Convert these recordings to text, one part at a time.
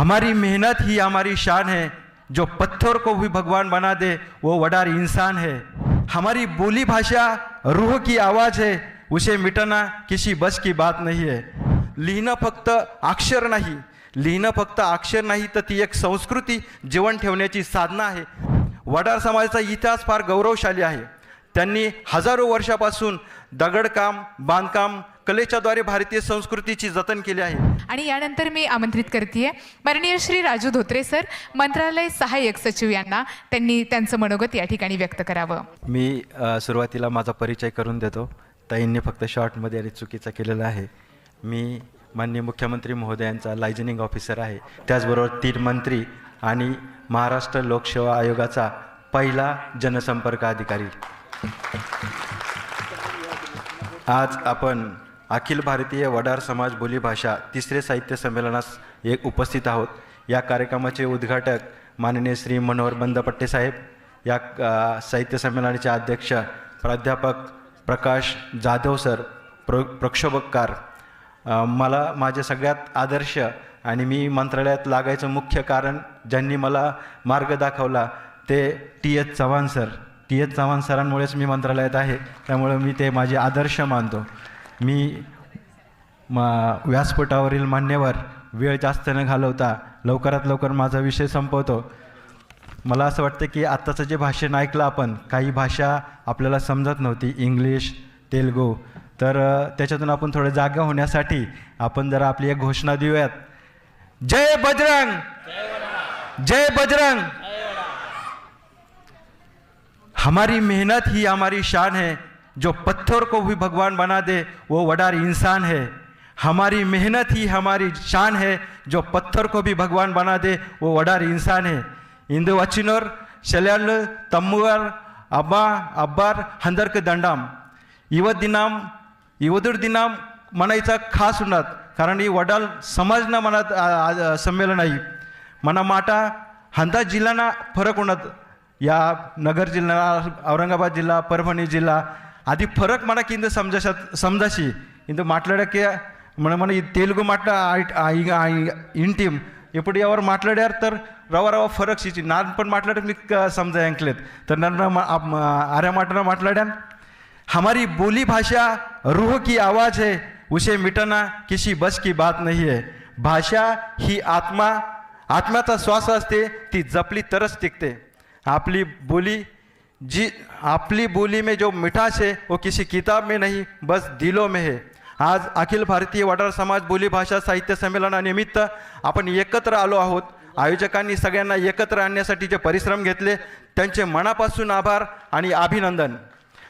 हमारी मेहनत ही हमारी शान है जो पत्थर को भी भगवान बना दे वो वडार इंसान है। हमारी बोली भाषा रूह की आवाज़ है उसे मिटाना किसी बस की बात नहीं है। लिहिणं फक्त अक्षर नाही लिहिणं फक्त अक्षर नाही तर ती एक संस्कृती जीवन ठेवण्याची साधना आहे। वडार समाजाचा इतिहास फार गौरवशाली आहे। त्यांनी हजारो वर्षापासून दगडकाम बांधकाम कलेच्याद्वारे भारतीय संस्कृतीची जतन केली आहे. आणि यानंतर मी आमंत्रित करते माननीय श्री राजू धोत्रे सर मंत्रालय सहाय्यक सचिव यांना त्यांनी त्यांचं मनोगत या ठिकाणी व्यक्त करावं. मी सुरुवातीला माझा परिचय करून देतो. ताईंनी फक्त शॉर्टमध्ये आणि चुकीचा केलेला आहे. मी माननीय मुख्यमंत्री महोदयांचा लायझनिंग ऑफिसर आहे. त्याचबरोबर तीन मंत्री आणि महाराष्ट्र लोकसेवा आयोगाचा पहिला जनसंपर्क अधिकारी. आज आपण अखिल भारतीय वडार समाज बोलीभाषा तिसरे साहित्य संमेलनास एक उपस्थित आहोत. या कार्यक्रमाचे उद्घाटक माननीय श्री मनोहर बंदपट्टे साहेब या साहित्य संमेलनाचे अध्यक्ष प्राध्यापक प्रकाश जाधव सर प्र प्रक्षोभककार. मला माझे सगळ्यात आदर्श आणि मी मंत्रालयात लागायचं मुख्य कारण ज्यांनी मला मार्ग दाखवला ते T. H. Chavan sir. T. H. Chavan सरांमुळेच मी मंत्रालयात आहे त्यामुळे मी ते माझे आदर्श मानतो. मी मा व्यासपीठावरील मान्यवर वेळ जास्त न घालवता लवकरात लवकर माझा विषय संपवतो. मला असं वाटतं की आत्ताचं जे भाषण ऐकलं आपण काही भाषा आपल्याला समजत नव्हती इंग्लिश तेलगू. तर त्याच्यातून आपण थोडं जागा होण्यासाठी आपण जरा आपली एक घोषणा देऊयात. जय बजरंग! जय बजरंग! हमारी मेहनत ही हमारी शान है। जो पत्थर को भी भगवान बना दे वो वडार इंसान है हमारी मेहनत ही हमारी शान है जो पत्थर को भी भगवान बना दे वो वडार इंसान है इंदु वचिनोर शल्याल तम्मुवर अब्बा अब्बार हंदरक दंडाम ಇವತ್ತಿನಾಂ ಇವದ್ರ ದಿನಾಂ म्हणायचा खास उन्हात कारण ही वडाल समाजना मनात आ- आ- संमेलन आहे मना माटा हंता जिल्हाना फरक उन्हात या नगर जिल्हा औरंगाबाद जिल्हा परभणी जिल्हा आधी फरक मला की समजाश समजाशी. इथं माटलाड की म्हण म्हण तेलुगू माटलं इंटीम. इपडे यावर माटलाड्यार तर रवा रवा फरक शिची. नान पण माटलाड मी समजा ऐकलेत तर नरना आर्या माटना माटलाड्यान हमारी बोली भाषा रूह की आवाज है उसे मिटना किसी बस की बात नहीं है। भाषा ही आत्मा आत्म्याचा श्वास असते ती जपली तरच टिकते. आपली बोली जी आपली बोली में जो मिठास है वो किसी किताब में नहीं बस दिलों में है। आज अखिल भारतीय वडार समाज बोली भाषा साहित्य संमेलनानिमित्त आपण एकत्र आलो आहोत. आयोजकांनी सगळ्यांना एकत्र आणण्यासाठी जे परिश्रम घेतले त्यांचे मनापासून आभार आणि अभिनंदन.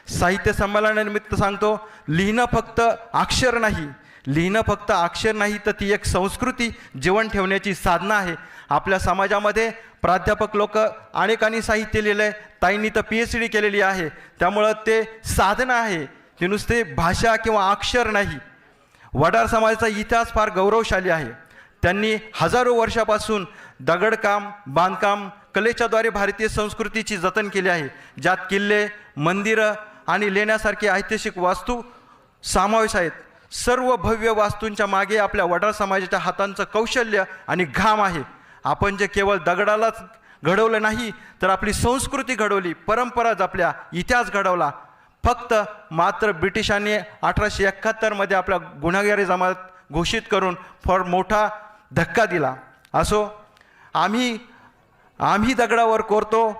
साहित्य संमेलनानिमित्त सांगतो लिहिणं फक्त अक्षर नाही. लिहिणं फक्त अक्षर नाही तर ती एक संस्कृती जीवन ठेवण्याची साधना आहे. आपल्या समाजामध्ये प्राध्यापक लोक अनेकांनी साहित्य लिहिलं आहे ताईंनी तर पी एच डी केलेली आहे. त्यामुळं ते साधन आहे ते नुसते भाषा किंवा अक्षर नाही. वडार समाजाचा इतिहास फार गौरवशाली आहे. त्यांनी हजारो वर्षापासून दगडकाम बांधकाम कलेच्याद्वारे भारतीय संस्कृतीची जतन केली आहे. ज्यात किल्ले मंदिरं आणि लेण्यासारखे ऐतिहासिक वास्तू समावेश आहेत. सर्व भव्य वास्तूंच्या मागे आपल्या वडार समाजाच्या हातांचं कौशल्य आणि घाम आहे. आपण जे केवळ दगडालाच घडवलं नाही तर आपली संस्कृती घडवली परंपरा जपल्या इतिहास घडवला. फक्त मात्र ब्रिटिशांनी अठराशे एकाहत्तरमध्ये आपला गुन्हेगारी जमात घोषित करून फार मोठा धक्का दिला. असो आम्ही आम्ही दगडावर कोरतो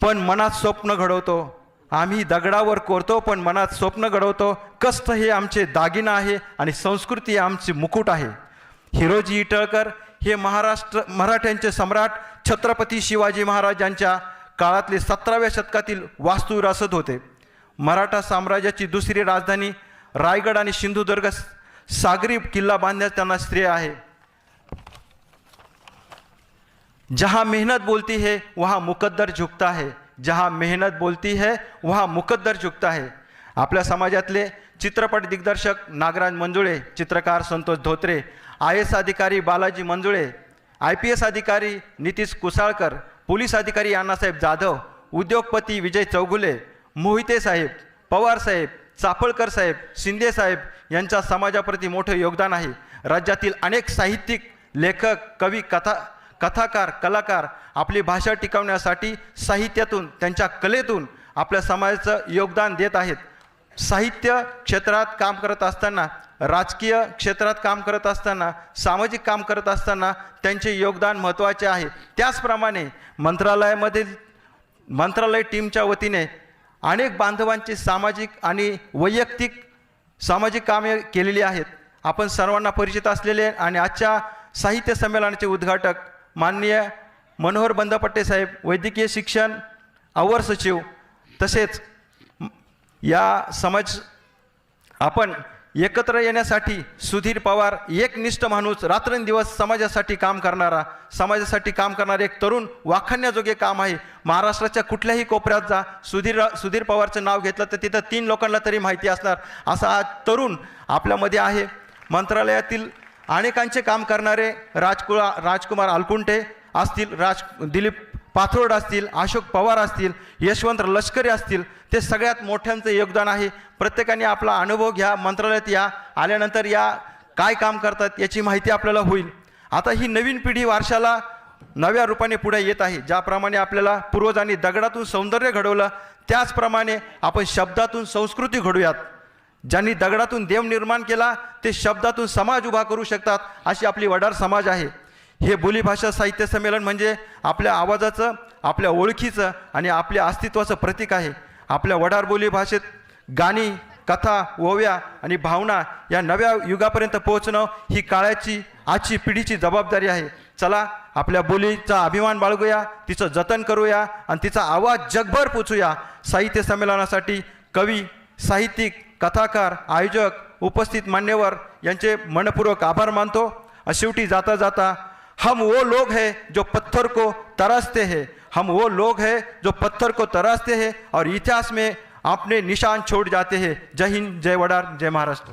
पण मनात स्वप्न घडवतो. आम्ही दगडावर कोरतो पण मनात स्वप्न घडवतो. कष्ट हे आमचे दागिना आहे आणि संस्कृती आमची मुकुट आहे. हिरोजी इटळकर हे महाराष्ट्र मराठ्यांचे सम्राट छत्रपती शिवाजी महाराजांच्या काळातले सतराव्या शतकातील वास्तू रसद होते. मराठा साम्राज्याची दुसरी राजधानी रायगड आणि सिंधुदुर्ग सागरी किल्ला बांधण्यास त्यांना श्रेय आहे. जहा मेहनत बोलती है वहाँ मुकद्दर झुकता है. जहा मेहनत बोलती है वहाँ मुकद्दर झुकता है. आपल्या समाजातले चित्रपट दिग्दर्शक नागराज मंजुळे चित्रकार संतोष धोत्रे आय एस अधिकारी Balaji Manjule I P S अधिकारी नितीश कुसाळकर पोलीस अधिकारी अण्णासाहेब जाधव उद्योगपती विजय चौगुले मोहिते साहेब पवार साहेब चाफळकर साहेब शिंदे साहेब यांच्या समाजाप्रती मोठं योगदान आहे. राज्यातील अनेक साहित्यिक लेखक कवी कथा कथाकार कलाकार आपली भाषा टिकवण्यासाठी साहित्यातून त्यांच्या कलेतून आपल्या समाजाचं योगदान देत आहेत. साहित्य क्षेत्रात काम करत असताना राजकीय क्षेत्रात काम करत असताना सामाजिक काम करत असताना त्यांचे योगदान महत्त्वाचे आहे. त्याचप्रमाणे मंत्रालयामधील मंत्रालय टीमच्या वतीने अनेक बांधवांचे सामाजिक आणि वैयक्तिक सामाजिक कामे केलेली आहेत. आपण सर्वांना परिचित असलेले आणि आजच्या साहित्य संमेलनाचे उद्घाटक माननीय मनोहर बंदपट्टे साहेब वैद्यकीय शिक्षण अवर सचिव तसेच या समाज आपण एकत्र येण्यासाठी सुधीर पवार एकनिष्ठ माणूस रात्रंदिवस समाजासाठी काम करणारा समाजासाठी काम करणारे एक तरुण वाखाणण्याजोगे काम आहे. महाराष्ट्राच्या कुठल्याही कोपऱ्यात जा. सुधीर सुधीर पवारचं नाव घेतलं तर तिथं तीन लोकांना तरी माहिती असणार. असा हा तरुण आपल्यामध्ये आहे. मंत्रालयातील अनेकांचे काम करणारे राजकुळा राजकुमार अलकुंठे असतील. राज दिलीप पाथोड असतील अशोक पवार असतील यशवंत लष्करी असतील ते सगळ्यात मोठ्यांचं योगदान आहे. प्रत्येकाने आपला अनुभव घ्या मंत्रालयात या आल्यानंतर या काय काम करतात याची माहिती आपल्याला होईल. आता ही नवीन पिढी वारशाला नव्या रूपाने पुढे येत आहे. ज्याप्रमाणे आपल्याला पूर्वजांनी दगडातून सौंदर्य घडवलं त्याचप्रमाणे आपण शब्दातून संस्कृती घडूयात ज्यांनी दगडातून देव निर्माण केला ते शब्दातून समाज उभा करू शकतात अशी आपली वडार समाज आहे. हे बोलीभाषा साहित्य संमेलन म्हणजे आपल्या आवाजाचं आपल्या ओळखीचं आणि आपल्या अस्तित्वाचं प्रतीक आहे. आपल्या वडार बोली भाषेत गाणी कथा ओव्या आणि भावना या नव्या युगापर्यंत पोहोचणं ही काळाची आजची पिढीची जबाबदारी आहे. चला आपल्या बोलीचा अभिमान बाळगूया तिचं जतन करूया आणि तिचा आवाज जगभर पोचूया. साहित्य संमेलनासाठी कवी साहित्यिक कथाकार आयोजक उपस्थित मान्यवर यांचे मनपूर्वक आभार मानतो. शेवटी जाता जाता हम वो लोग हैं जो पत्थर को तरसते हैं। हम वो लोग हैं जो पत्थर को तरसते हैं और इतिहास में अपने निशान छोड़ जाते हैं। जय हिंद, जय वडार, जय महाराष्ट्र।